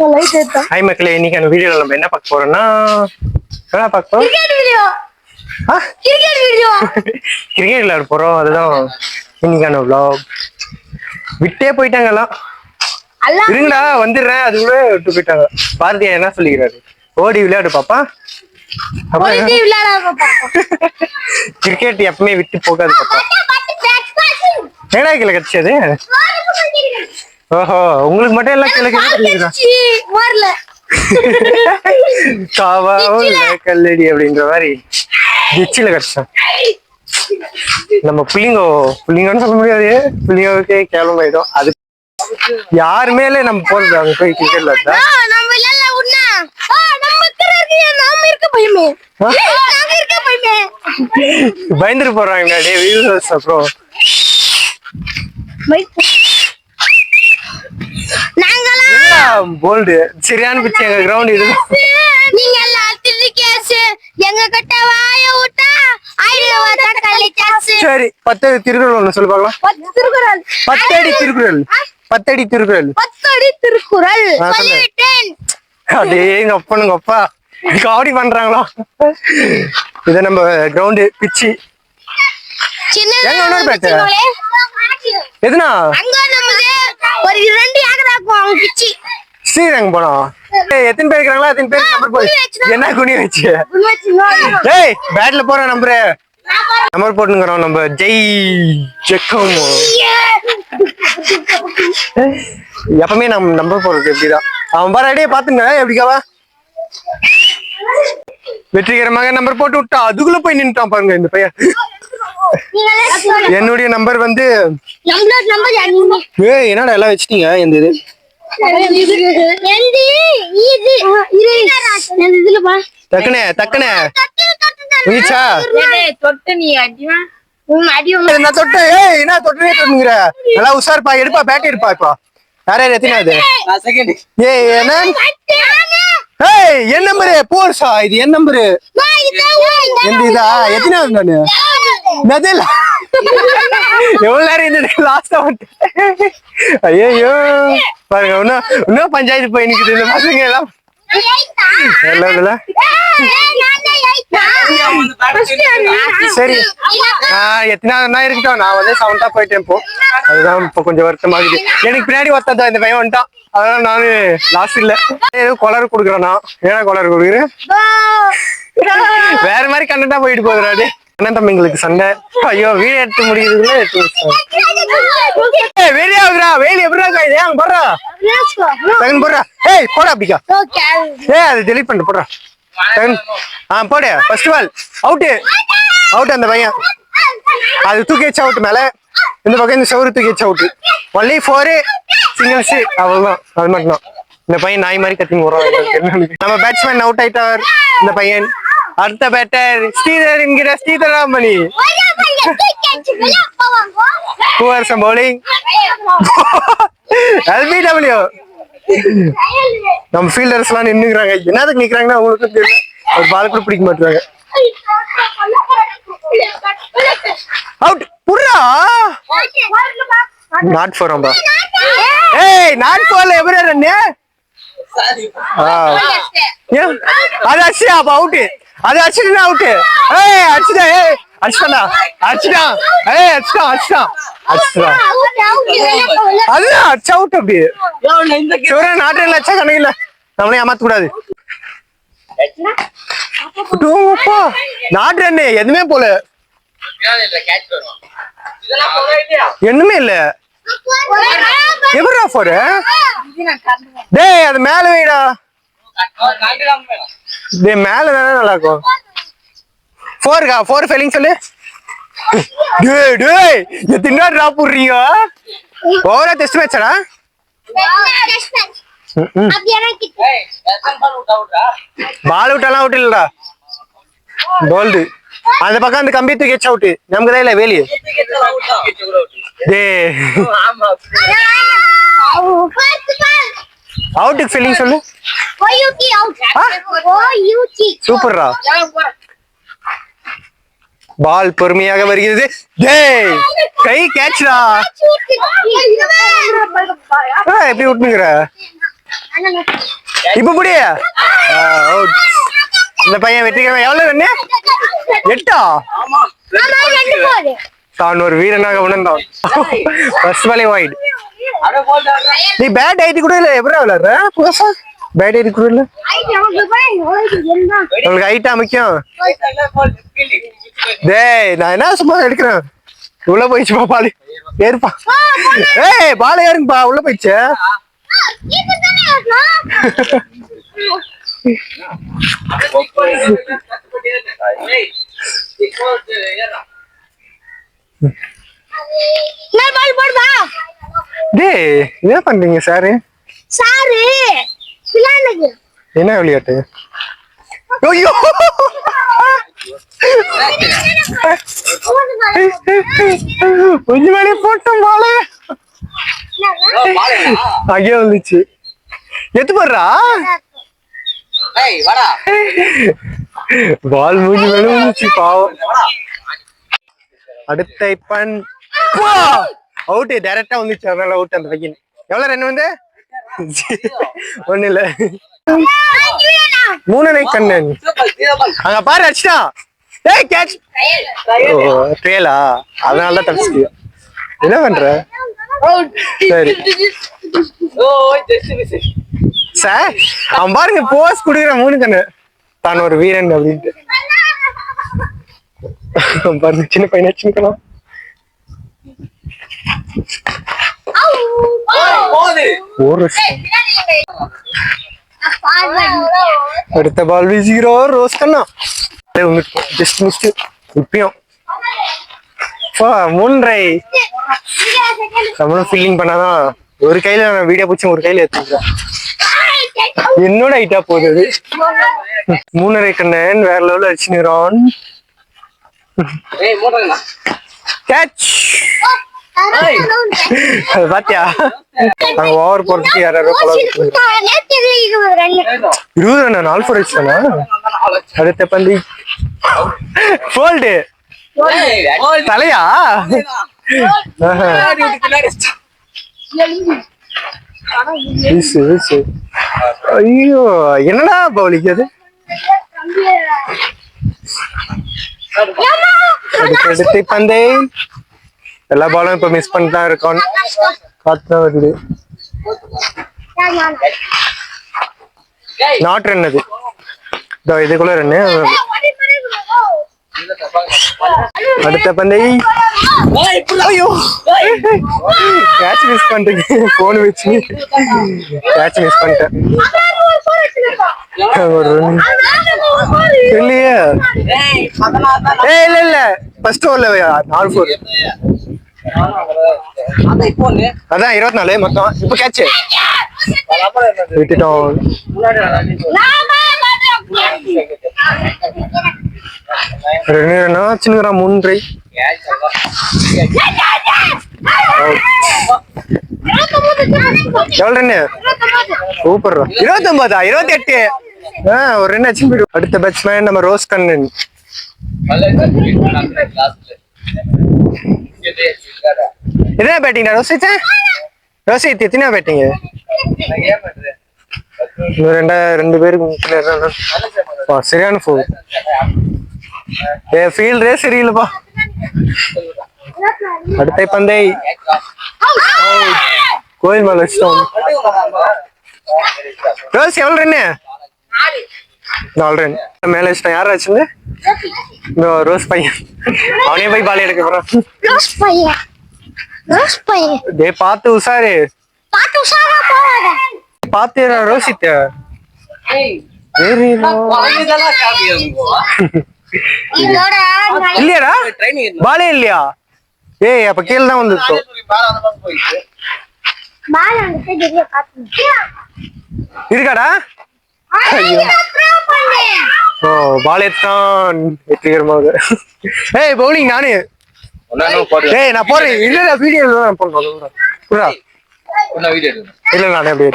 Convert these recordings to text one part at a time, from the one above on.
Hi மக்களே இன்னைக்கான வீடியோல நம்ம என்ன பார்க்க போறோம்னா என்ன பார்க்க போறோம்? கிரிக்கெட் வீடியோ ஆ? கிரிக்கெட் வீடியோ கிரிக்கெட் விளையாட போறோம் அதுதான் இன்னைக்கான vlog. விட்டே போயிட்டாங்க எல்லாம் இருங்கடா வந்துடுறேன். அது கூட விட்டு போயிட்டாங்க. பாரதியா என்ன சொல்லிக்கிறாரு? ஓடி விளையாடு பாப்பா. கிரிக்கெட் எப்பவுமே விட்டு போகாது பாப்பா. ஏடா கீழே கடிச்சது? ஓஹோ உங்களுக்கு மட்டும் எல்லாம் கீழே கீழே வரல காவா உள்ள கல்லடி அப்படின்ற மாதிரி. டிச்சில கடிச்சான் நம்ம புள்ளிங்கோ புள்ளிங்கன்னு சொல்ல முடியாது. புள்ளிங்கோவுக்கே கேவலம் ஆயிடும். அது யாரு மேல நம்ம போறது அங்க போய் கிரிக்கெட் விளையாட்டா நம்ம விளையாடல உன்ன நம்ம இருக்கிற நாம இருக்க பயமே? நாங்க இருக்க பயமே? பயந்துட்டு போறாங்க டே வியூவர்ஸ் அப்புறம். போல்டு. சரியான பிச்சு எங்க கிரவுண்ட் இது. நீங்க எல்லாம் கேஸ் எங்க கிட்ட வாய விட்டா சரி பத்து திருக்குறள் ஒண்ணு சொல்லு பார்க்கலாம். திருக்குறள். பத்தடி திருக்குறள். பத்தடி திருக்குறள். பத்தடி திருக்குறள். அடே எங்க அப்பனுங்க அப்பா. காமெடி பண்றாங்களா? இது நம்ம கிரவுண்டு பிச்சு. எங்க? சின்னவளே. எதுனா? ஒரு ரெண்டு ஏக்கராக்கும் அவங்க பிச்சி. ஸ்ரீரங்கம் போனோம் எத்தனை பேர் இருக்கிறாங்களா எத்தனை பேர் நம்பர் போய் என்ன குனி வச்சு? ஏய் பேட்ல போற நம்பரு நம்பர் போட்டுங்கிறோம் நம்ம. ஜெய் ஜெக்கம். எப்பவுமே நம்ம நம்பர் போடுறது எப்படிதான் அவன் பாரு அடியே பாத்துங்க. எப்படிக்காவா வெற்றிகரமாக நம்பர் போட்டு விட்டா அதுக்குள்ள போய் நின்னுட்டான் பாருங்க இந்த பையன். என்னுடைய நம்பர் வந்து ஏய் என்னடா எல்லாம் வச்சிட்டீங்க? இந்த இது? இது இது. விழிச்சா தொட்டு நீ அடிமா தொட்டு ஏய் என்ன தொட்டுனே தொட்டுங்கிற நல்லா உஷார்ப்பா எடுப்பா பேட் எடுப்பா இப்போ. யார் யார் எத்தனாவது ஏய் என்ன? ஏய் என் நம்பரு போர்ஸா இது என் நம்பரு எந்த இதா எத்தனாவது நானு? நதில்? எவ்வளவு நேரம் இருந்தது லாஸ்டா வந்துட்டு? ஐயோ பாருங்க இன்னும் இன்னும் பஞ்சாயத்து போய் நிக்குது. இந்த பசங்க எல்லாம். சரி. நான் எத்தனாவதுனா இருக்கட்டும். நான் வந்து செவன்த்தா போயிட்டேன் இப்போ. அதுதான் இப்போ கொஞ்சம் வருத்தமா இருக்கு எனக்கு பின்னாடி ஒருத்ததான் இந்த பையன் வந்துட்டான். அதனால நானு லாஸ்ட் இல்ல. ஏதோ கொலர் கொடுக்குறேன். நான் ஏன்னா கொலர் கொடுக்குறேன் வேற மாதிரி கண்டா போயிட்டு போகுதுடா அண்ணன் தம்பிங்களுக்கு சண்டை. ஐயோ வீடு எடுத்து முடியுதுல எடுத்து முடிச்சாங்க. ஏய் வெறி ஆகுதுடா எப்படிடா அங்க போடுறா. செகண்ட் போடுறா. ஏய் போடா அப்படிக்கா. ஏய் அது டெலிட் பண்ணு போடுறா. செகண்ட் ஆ போடு. ஃபர்ஸ்ட் பால் அவுட்டு அவுட் அந்த பையன். அது தூக்கி வச்சு அவுட் மேல. இந்த பக்கம் இந்த சவுறு தூக்கி வச்சு அவுட்டு ஒன்லி ஃபோரு சிங்கிள்ஸ் அவ்வளோதான் அது மட்டும்தான். இந்த பையன் நாய் மாதிரி கத்தின்னு வரும் நம்ம பேட்ஸ்மேன் அவுட் ஆயிட்டார். இந்த பையன். அடுத்த பேட்டர் ஸ்ரீதர் என்கிற ஸ்ரீதராமணி. பூவரசம் பவுலிங் எல்பிடபிள்யூ நம்ம ஃபீல்டர்ஸ் எல்லாம் நின்னுக்கிறாங்க. என்னதுக்கு நிக்கிறாங்கன்னா அவங்களுக்கும் தெரியல ஒரு பால் கூட பிடிக்க மாட்டாங்க அவுட் புர்ரா நாட் ஃபோர் அம்பா ஏய் நாட் ஃபோர்ல எப்படி ரன்னு ஏன்? அது அடிச்சுடா அப்ப அவுட் அது அடிச்சிட்டு அவுட்டு ஏய் அடிச்சிட்டா ஏய் அடிச்சிட்டா அடிச்சுடா ஏய் அடிச்சிட்டான் அடிச்சுடா அடிச்சுடா அதுதான் அடிச்சா அவுட் அப்படி. சிவரா நாட்டு அடிச்சா கணக்கு இல்ல. நம்மளே ஏமாத்த கூடாது. நாட்டு ரன்னு எதுவுமே போல. என்னமே இல்ல. எவ்வளோ போற டேய் அது மேல வைடா. டேய் மேல வேணா நல்லா இருக்கும் ஃபோர்க்கா ஃபோர் ஃபெலிங் சொல்லு. டேய் டேய் எத்தனை டிராப் போடுறீங்க ஓவரா டெஸ்ட் மேட்சடா பால் விட்டாலாம் அவுட் இல்லடா போல்டு அந்த பக்கம் அந்த கம்பி தூக்கி வச்சு அவுட் நமக்கு தான் இல்ல வேலி டேய். அவுட்டுக்கு ஃபெல்லிங் சொல்லு. சூப்பர்ரா பால் பொறுமையாக வருகிறது. டேய் கை கேட்ச்டா. எப்படி விட்டுங்கிற இப்ப புடி. அவுட் இந்த பையன் வெற்றிக்கிறவன் எவ்வளவு ரன்னு எட்டா? தான் ஒரு வீரனாக உணர்ந்தான். ஃபர்ஸ்ட் பாலே வைட் நீ பேட் ஐடி கூட இல்ல எப்படி விளையாடுற? புதுசா? பேட் ஐடி கூட இல்ல உங்களுக்கு ஹைட்டா முக்கியம்? டேய் நான் என்ன சும்மா எடுக்கிறேன்? உள்ள போயிடுச்சுப்பா பால். ஏறுப்பா. ஏய் பால் ஏறுங்கப்பா. உள்ள போயிடுச்சு. டேய் என்ன பண்றீங்க சாரு? சாரு. என்ன விளையாட்டு? ஐயோ! கொஞ்சம் மேலே போட்டோம் பால அங்கே வந்துச்சு. எத்து போடுறா? பால் மூஞ்சி மேல வந்துச்சு பாவம். அடுத்த இப்பன். அவுட் டைரக்டா வந்துச்சு. அதனால அவுட் அந்த பையன். எவ்வளவு ரன் வந்து? ஒண்ணு இல்ல மூணு நை கண்ணன். அங்க பாரு அடிச்சிட்டா ஏய் கேட்ச். ஓ ட்ரேலா அதனால தான் தப்பிச்சு என்ன பண்ற? சரி. சார் அவன் பாருங்க போஸ் குடுக்குற மூணு கண்ணு. தான் ஒரு வீரன் அப்படின்ட்டு. அவன் பாருங்க சின்ன பையனை சின்ன ஒரு அடுத்த பால் வீசுகிறோம் ரோஸ் கண்ணா? ஜஸ்ட் மிஸ்ட் இப்பயும் மூன்றை. நம்மளும் ஃபீலிங் பண்ணாதான். ஒரு கையில நான் வீடியோ பிடிச்சி ஒரு கையில எடுத்துக்கிறேன் என்னோட ஹைட்டா போகுது. மூணரை கண்ணன் வேற லெவலில் அடிச்சுக்கிறான் கேட்ச் பாத்தியா? நாங்க ஓவர் போறதுக்கு யாராரோ கொலை இருபது ரன் நாலு ஃபோர் அடிச்சானா அடுத்த பந்தி. ஃபோல்டு தலையா? ஆஹா. வீசு, வீசு. ஐயோ என்னடா பவுலிக்கு அது அடுத்து பந்தை. எல்லா பாலும் இப்ப மிஸ் பண்ணிட்டு தான் இருக்கோம் காத்து தான் வருது நாட் ரன் அது. இதோ இதுக்குள்ள ரன்னு அடுத்த பந்தை. ஐயோ. கேட்ச் மிஸ் பண்ணிட்டேன். போன் வச்சு. கேட்ச் மிஸ் பண்ணிட்டேன். ஒரு run. இல்லையே ஏ இல்ல இல்ல. ஃபர்ஸ்ட் ஓவர்ல நாலு ஃபோர் அதான் இருபத்தி நாலு மொத்தம். இப்ப கேட்ச் விட்டுட்டோம். ரெண்டு ரன்னா சின்ன மூன்றை. எவ்வளவு ரன்னு சூப்பர் இருபத்தி ஒன்பதா இருபத்தி எட்டு ஒரு ரன் அடுத்த பேட்ஸ்மேன் நம்ம ரோஸ் கண்ணன். என்ன பேட்டிங் ரோசித் ரோசித் எத்தனை பேட்டிங் ரெண்டா ரெண்டு பேருக்கு சரியான ஃபோர் ஏ ஃபீல்டே சரியில்லைப்பா. அடுத்த பந்தை. கோயில் மேல வச்சிட்டோம் ரோஸ் எவ்வளோ ரன்னு நாலு ரன் மேல வச்சிட்டோம் யார் வச்சுங்க இந்த ரோஸ் பையன். அவனே போய் பால் எடுக்க போறான். ரோஸ் பையன். ரோஸ் பையன். டே பார்த்து உசாரு. பாட்டு உஷாரா போவாத பார்த்து ரோசித் இல்லையாடா? பாலே இல்லையா? ஏய் அப்ப கீழே தான் வந்துருக்கோம் பாத்து இருக்காடா? ஓ பால் எடுத்தான் வெற்றிகரமாக. ஏய் பவுலிங் நானு. ஏய் நான் போறேன் இல்ல இல்ல வீடியோ போடுறேன். புரியா இல்ல நானே அப்படியே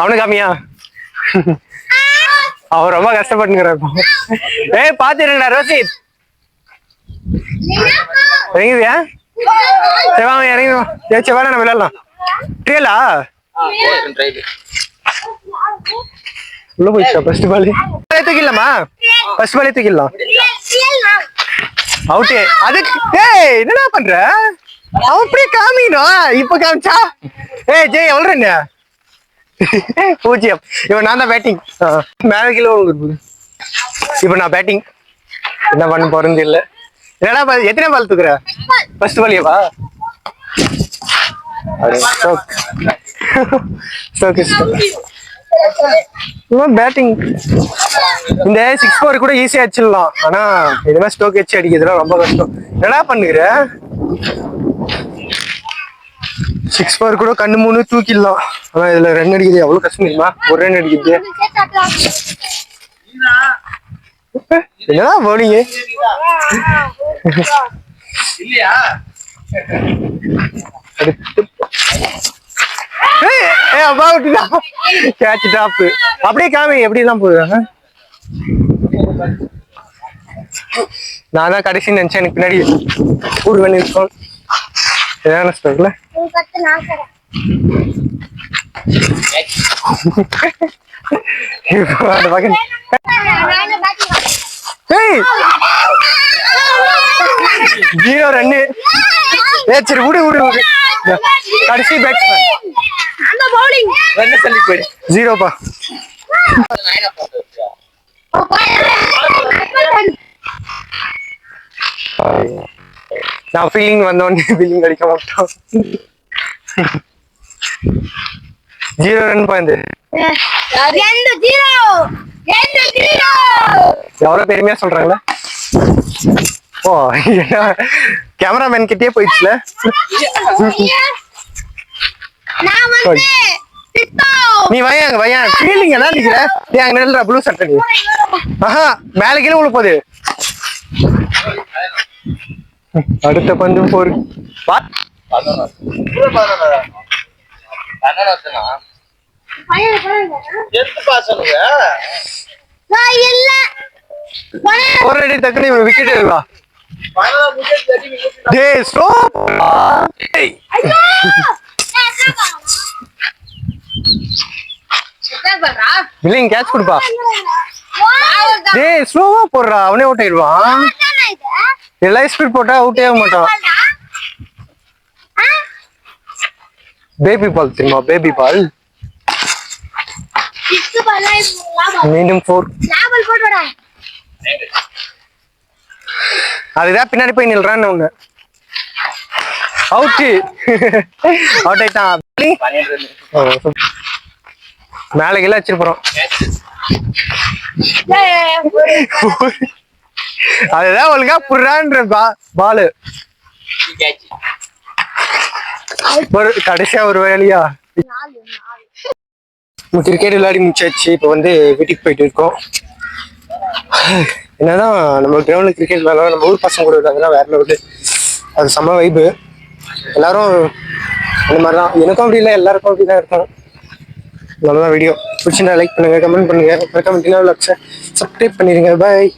அவனு காமியா? அவன் ரொம்ப கஷ்டப்பட்டுங்கிறான். ஏய் பாத்துருங்கடா ரோசித் எங்கயா சரி வாங்க இறங்கி வா. ஏய் நம்ம விளையாடலாம். ட்ரியலா? உள்ள போயிடுச்சா ஃபர்ஸ்ட் பால் தூக்கிடலாமா? ஃபர்ஸ்ட் பாலே தூக்கிடலாம். அவுட்டு அதுக்கு ஏய் என்னடா பண்ற? அவன் அப்படியே காமிக்கணும்? இப்ப காமிச்சா? ஏய் ஜெய் எவ்வளோ என்ன பூஜ்ஜியம். இவன் நான் தான் பேட்டிங் மேல கீழே விழுகுது. இப்ப நான் பேட்டிங் என்ன பண்ண போறேன்னு தெரியல. என்னடா பால் எத்தனை பால் தூக்குற? ஃபர்ஸ்ட் பாலியவா பேட்டிங் இந்த சிக்ஸ் ஃபோர் கூட ஈஸியா அடிச்சிடலாம். ஆனா இது மாதிரி ஸ்டோக் வச்சு அடிக்கிறதுலாம் ரொம்ப கஷ்டம். என்னடா பண்ணுகிற சிக்ஸ் ஃபோர் கூட கண்ணு மூணு தூக்கிடலாம். ஆனா இதுல ரன் அடிக்கிறது எவ்வளவு கஷ்டம் தெரியுமா? ஒரு ரன் அடிக்கிறது. என்னடா ஏய், ஏய், அப்பா விட்டுடா கேட்ச் டாப் அப்படியே காமி எப்படி தான் போகுது நான் தான் கடைசி நினைச்சேன் எனக்கு பின்னாடி ஒரு வேணும் இருக்கும். ஏதான ஸ்டோக்ல அந்த ஜீரோ ரன்னு ஏ சரி விடு விடு விடு. கடைசி பேட்ஸ்மேன் ஜீரோப்பா நான் ஃபீலிங் வந்தோடனே ஃபீலிங் அடிக்க மாட்டோம். ஜீரோ ரன் பாய்ந்து ரெண்டு ஜீரோ ரெண்டு ஜீரோ எவ்வளவு பெருமையா சொல்றாங்களே? ஓ கேமராமேன் கிட்டே போயிடுச்சுல? நான் வந்து சித்தோ. நீ வையாங்க வையா ஃபீலிங் என்ன நிக்கிற ஏன் அங்க நில்ற ப்ளூ சட்டை நீ. ஆஹா மேல கீழே உள்ள போகுது. அடுத்த பந்து போர். நான் இல்ல. ஒரு அடி டக்குனு விக்கெட் எடுவா டேய் ஸ்டாப் டேய். இல்லைங்க கேட்ச் கொடுப்பா. டேய் ஸ்லோவா போடுறா. அவனே அவுட் ஆயிடுவான் எல்லாம் ஸ்பீட் போட்டா அவுட்டே ஆக மாட்டான். பேபி பால் தெரியுமா பேபி பால் மீண்டும் ஃபோர் அதுதான் பின்னாடி போய் நில்றான்னு ஒண்ணு. அவுட்டு அவுட் ஆயிட்டான். மேல கீழே வச்சிருப்போம் அதுதான் ஒழுங்கா புடுறான்ற பா பாலு ஒரு கடைசியா ஒரு வேலையா? கிரிக்கெட் விளையாடி முடிச்சாச்சு. இப்போ வந்து வீட்டுக்கு போயிட்டு இருக்கோம். என்னதான் நம்ம கிரவுண்ட்ல கிரிக்கெட் விளையாட நம்ம ஊர் பசங்க கூட விளையாடுறதுலாம் வேற லெவலு அது செம்ம வைப்பு எல்லாரும் அந்த மாதிரி தான் எனக்கும் அப்படி இல்லை. எல்லாருக்கும் அப்படி தான் இருக்கும் நல்லதான் வீடியோ பிடிச்சிருந்தா லைக் பண்ணுங்க கமெண்ட் பண்ணுங்க. மறக்காம சப்ஸ்கிரைப் பண்ணிடுங்க பாய்